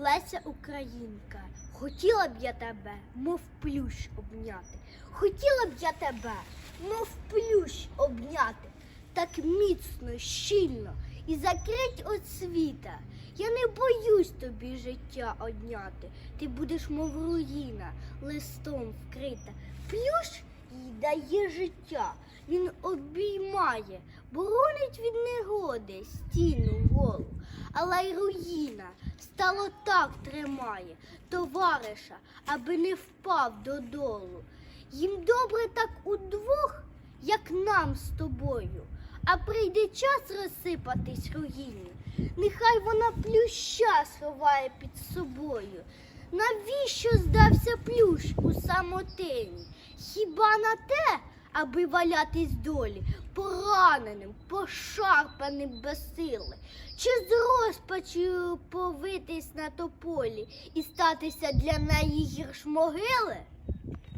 Леся Українка, хотіла б я тебе, мов плющ обняти. Хотіла б я тебе, мов плющ обняти, так міцно, щільно і закрить от світа. Я не боюсь тобі життя одняти. Ти будеш, мов руїна, листом вкрита. Плющ їй дає життя. Він обіймає, боронить від негоди стіну голу. Але й руїна стало так тримає товариша, аби не впав додолу. Їм добре так удвох, як нам з тобою. А прийде час розсипатись руїні, нехай вона плюща сховає під собою. Навіщо здався плющ у самотині? Хіба на те, аби валятись долі, пораненим, пошарпаним без сили, чи з розпачою повитись на тополі і статися для неї гірш могили?